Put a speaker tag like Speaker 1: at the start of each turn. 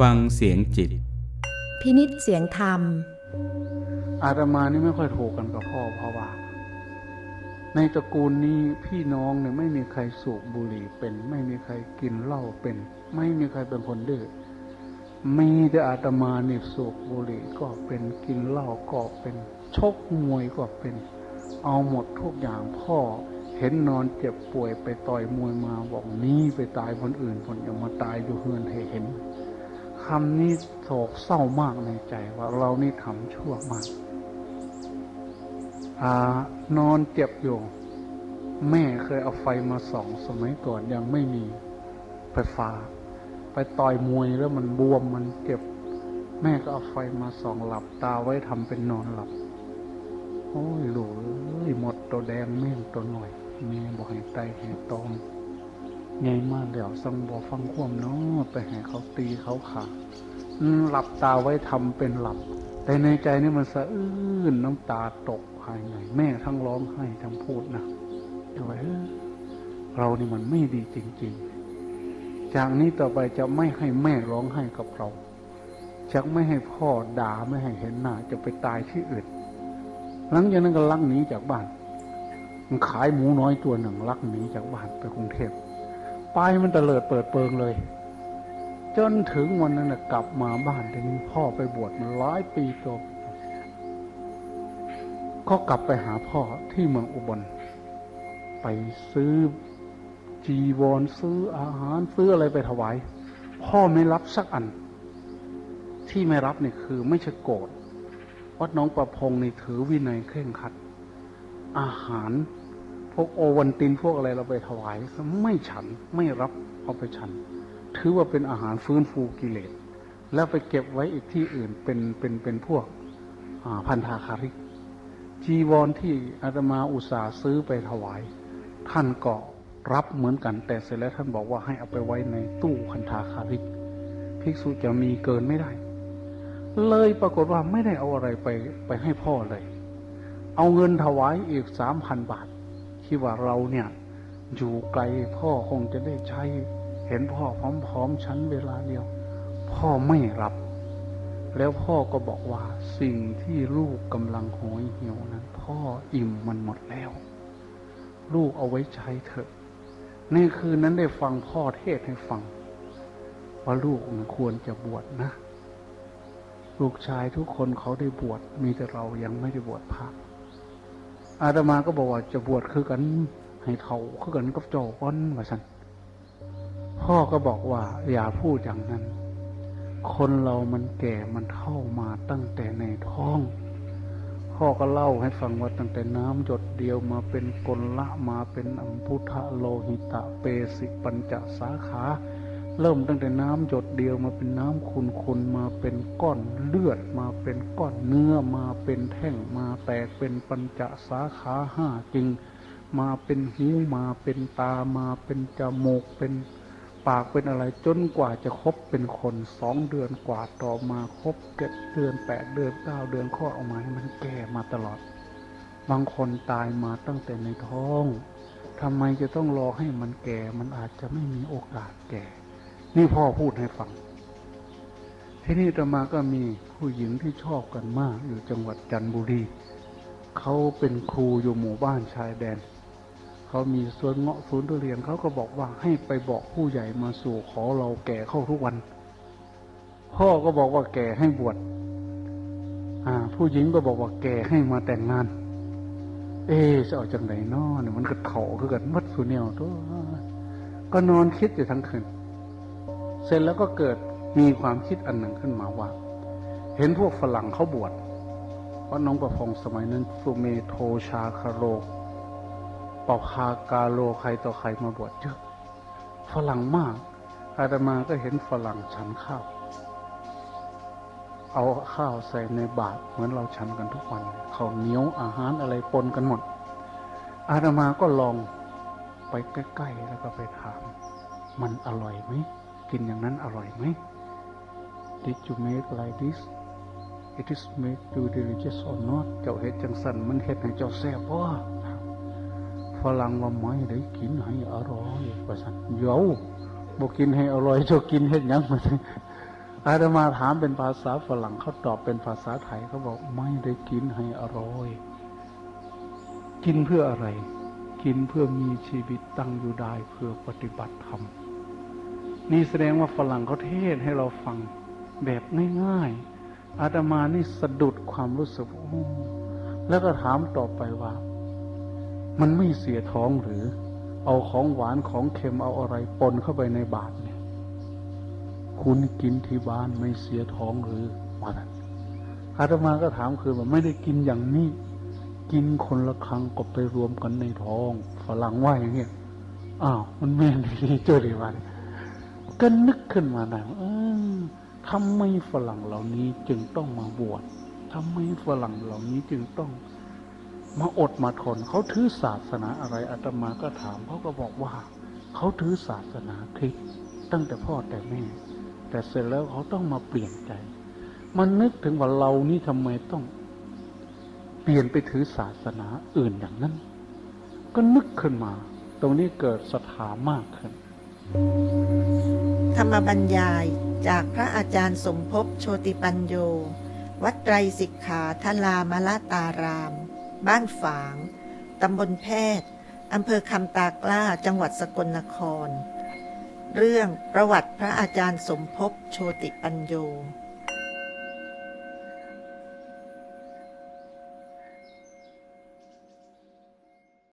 Speaker 1: ฟังเสียงจิต
Speaker 2: พินิษเสียงธรรม
Speaker 3: อาตมานี่ไม่ค่อยถูกกันกับพ่อเพราะว่า ในตระกูลนี้พี่น้องเนี่ยไม่มีใครสูบบุหรี่เป็น ไม่มีใครกินเหล้าเป็น ไม่มีใครเป็นคนดื้อมีแต่อาตมาเนี่ยสูบบุหรี่ก็เป็นกินเหล้าก็เป็นชกมวยก็เป็น เอาหมดทุกอย่างพ่อเห็นนอนเจ็บป่วยไปต่อยมวยมาบอกนี้ไปตายคนอื่นคนอย่ามาตายอยู่เฮือนให้เห็น คำนี้โศกเศร้ามากในใจว่าเรานี่ทำชั่วมากอานอนเจ็บอยู่ แม่เคยเอาไฟมาส่องสมัยก่อนยังไม่มีไฟฟ้า ไปต่อยมวยแล้วมันบวมมันเจ็บ แม่ก็เอาไฟมาส่องหลับตาไว้ทำเป็นนอนหลับ โอ้ยหลูเอ้ยหมดตัวแดงเมี่ยงตัวหน่อยม่บอกให้ไตให้ตอง ไงมาแล้วสังบอฟังควมเนาะไปให้เขาตีเขาขาหลับตาไว้ทำเป็นหลับ แต่ในใจนี่มันสะอื้นน้ำตาตกภายในแม่ทั้งร้องไห้ทั้งพูดนะด้วยเอ้เรานี่มันไม่ดีจริง ๆ จากนี้ต่อไปจะไม่ให้แม่ร้องไห้กับเราจะไม่ให้พ่อด่าไม่ให้เห็นหน้าจะไปตายที่อื่นหลังจากนั้นก็ลักหนีจากบ้าน มันขายหมูน้อยตัวหนึ่งลักหนีจากบ้านไปกรุงเทพ ไปมันเตลิดเปิดเปิงเลย จนถึงวันนั้นนะกลับมาบ้านทีนี้พ่อไปบวชมาหลายปีจบก็กลับไปหาพ่อที่เมืองอุบล ไปซื้อจีวรซื้ออาหารซื้ออะไรไปถวาย พ่อไม่รับสักอัน ที่ไม่รับเนี่ยคือไม่ใช่โกรธวัดน้องประพงนี่ถือวินัยเคร่งครัด อาหาร พวกโอวันตินพวกอะไรเราไปถวายไม่ฉันไม่รับเอาไปฉัน ถือว่าเป็นอาหารฟื้นฟูกิเลส แล้วไปเก็บไว้อีกที่อื่นเป็นเป็นเป็นพวกพันธาคาริก จีวรที่อาตมาอุตส่าห์ซื้อไปถวาย ท่านก็รับเหมือนกันแต่เสร็จแล้วท่านบอกว่าให้เอาไปไว้ในตู้พันธาคาริก ภิกษุจะมีเกินไม่ได้ เลยปรากฏว่าไม่ได้เอาอะไรไปไปให้พ่อเลย เอาเงินถวายอีกสามพันบาท คิดว่าเราเนี่ย อยู่ไกลพ่อคงจะได้ใช้ เห็นพ่อพร้อมๆฉันเวลาเดียว พ่อไม่รับ แล้วพ่อก็บอกว่าสิ่งที่ลูกกำลังหอยเหี่ยวนั้น พ่ออิ่มมันหมดแล้ว ลูกเอาไว้ใช้เถอะ ในคืนนั้นได้ฟังพ่อเทศให้ฟัง ว่าลูกควรจะบวชนะลูกชายทุกคนเขาได้บวชมีแต่เรายังไม่ได้บวชพระ อาตมาก็บอกว่าจะบวชคือกัน ให้เขาคือกันกับโจก้อนว่าสันพ่อก็บอกว่า อย่าพูดอย่างนั้น คนเรามันแก่มันเท่ามาตั้งแต่ในท้อง พ่อก็เล่าให้ฟังว่าตั้งแต่น้ำหยดเดียวมาเป็นกลละมาเป็นอัมพุทธโลหิตะเปสิปัญจสาขา เริ่มตั้งแต่น้ำหยดเดียวมาเป็นน้ำขุนขุนมาเป็นก้อนเลือดมาเป็นก้อนเนื้อมาเป็นแท่งมาแตกเป็นปัญจสาขาห้าจริง มาเป็นหูมาเป็นตามาเป็นจมูกเป็นปากเป็นอะไรจนกว่าจะครบเป็นคนสองเดือนกว่าต่อมาครบเจ็ดเดือนแปดเดือนเก้าเดือนข้อออกมาให้มันแก่มาตลอด บางคนตายมาตั้งแต่ในท้องทำไมจะต้องรอให้มันแก่มันอาจจะไม่มีโอกาสแก่ นี่พ่อพูดให้ฟัง ที่นี่ตมาก็มีผู้หญิงที่ชอบกันมาก อยู่จังหวัดจันทบุรี เขาเป็นครูอยู่หมู่บ้านชายแดน เขามีสวนเงาะสวนทุเรียนเขาก็บอกว่าให้ไปบอกผู้ใหญ่มาสู่ขอเราแก่เข้าทุกวัน พ่อก็บอกว่าแก่ให้บวชผู้หญิงก็บอกว่าแก่ให้มาแต่งงาน เอ๊จะเอาจากไหนนอเนี่ยมันก็เถาคือกันมัดสุเนียวตัวก็นอนคิดอยู่ทั้งคืน เสร็จแล้วก็เกิดมีความคิดอันหนึ่งขึ้นมาว่า เห็นพวกฝรั่งเขาบวชว่าน้องประพงสมัยนั้นสุเมโทชาคาโรปภากาโลใครต่อใครมาบวชเยอะฝรั่งมาก อาตมาก็เห็นฝรั่งฉันข้าว เอาข้าวใส่ในบาตรเหมือนเราฉันกันทุกวันข้าวเหนียวอาหารอะไรปนกันหมด อาตมาก็ลองไปใกล้ ๆ แล้วก็ไปถาม มันอร่อยไหม กินอย่างนั้นอร่อยไหม Did you make like this It is make you delicious or not เจ้าเห็ดจังสันมันเห็ดให้เจ้าแซ่บป่ะฝรั่งว่าไม่ได้กินให้อร่อยประสันเยาบอกกินให้อร่อยเจ้ากินเห็ดยังมาอาตมาถามเป็นภาษาฝรั่งเขาตอบเป็นภาษาไทยเขาบอกไม่ได้กินให้อร่อย กินเพื่ออะไร กินเพื่อมีชีวิตตั้งอยู่ได้เพื่อปฏิบัติธรรม นี่แสดงว่าฝรั่งเขาเทศให้เราฟังแบบง่ายๆอาตมานี่สะดุดความรู้สึกแล้วก็ถามต่อไปว่า มันไม่เสียท้องหรือ เอาของหวานของเค็มเอาอะไรปนเข้าไปในบาตรเนี่ย คุณกินที่บ้านไม่เสียท้องหรือว่านั้นอาตมาก็ถามคือว่าไม่ได้กินอย่างนี้ กินคนละครั้งก็ไปรวมกันในท้อง ฝรั่งว่าอย่างเงี้ยอ้าวมันแม่นดีเจอดีวัน ก็นึกขึ้นมาได้ว่าเออทำไมฝรั่งเหล่านี้จึงต้องมาบวชทำไมฝรั่งเหล่านี้จึงต้องมาอดมาทน เขาถือศาสนาอะไรอาตมาก็ถามเขาก็บอกว่า เขาถือศาสนาคริสต์ตั้งแต่พ่อแต่แม่ แต่เสร็จแล้วเขาต้องมาเปลี่ยนใจ มันนึกถึงว่าเรานี่ทำไมต้อง เปลี่ยนไปถือศาสนาอื่นอย่างนั้น ก็นึกขึ้นมา ตรงนี้เกิดศรัทธามากขึ้น
Speaker 1: รรมบรรยายจากพระอาจารย์สมภพโชติปัญโย วัดไตรสิกขาทลามละตาราม บ้านฝาง ตำบลแพทย์ อำเภอคำตากล้า จังหวัดสกลนคร เรื่องประวัติพระอาจารย์สมภพโชติปัญโย